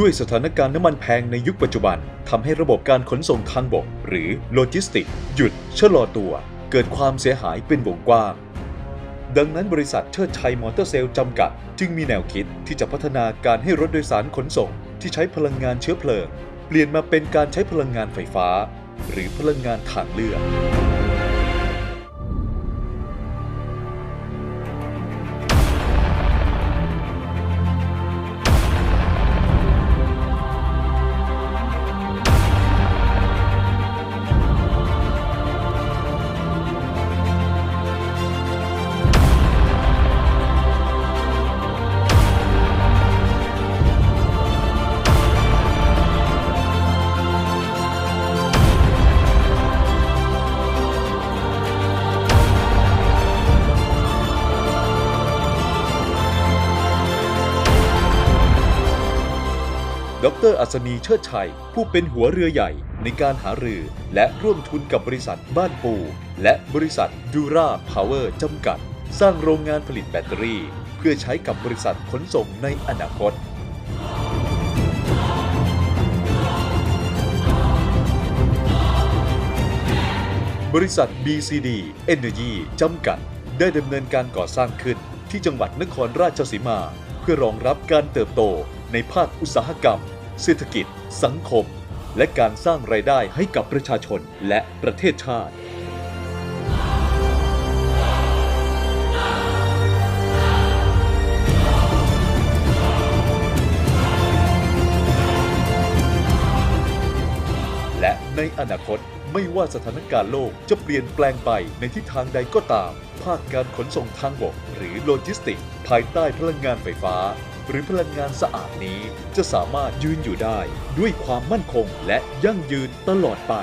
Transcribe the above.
ด้วยสถานการณ์น้ำมันแพงในยุคปัจจุบันทำให้ระบบการขนส่งทางบก หรือโลจิสติก หยุดชะลอตัว เกิดความเสียหายเป็นวงกว้าง ดังนั้นบริษัทเชิดชัยมอเตอร์เซลล์จำกัด จึงมีแนวคิดที่จะพัฒนาการให้รถโดยสารขนส่ง ที่ใช้พลังงานเชื้อเพลิง เปลี่ยนมาเป็นการใช้พลังงานไฟฟ้า หรือพลังงานทางเลือก ดรอัศนีเชิดชัย ผู้เป็นหัวเรือใหญ่ในการหารือและร่วมทุนกับบริษัทบ้านปู และบริษัทดูราพาวเวอร์จำกัด สร้างโรงงานผลิตแบตเตอรี่ เพื่อใช้กับบริษัทขนส่งในอนาคตบริษัท BCD Energy จำกัด ได้ดำเนินการก่อสร้างขึ้นที่จังหวัดนครราชสีมา เพื่อรองรับการเติบโตในภาคอุตสาหกรรม เศรษฐกิจ สังคม และการสร้างรายได้ให้กับประชาชนและประเทศชาติ และในอนาคตไม่ว่าสถานการณ์โลกจะเปลี่ยนแปลงไปในทิศทางใดก็ตาม ภาคการขนส่งทางบกหรือโลจิสติก ภายใต้พลังงานไฟฟ้า หรือพลังงานสะอาดนี้ จะสามารถยืนอยู่ได้ด้วยความมั่นคงและยั่งยืนตลอดไป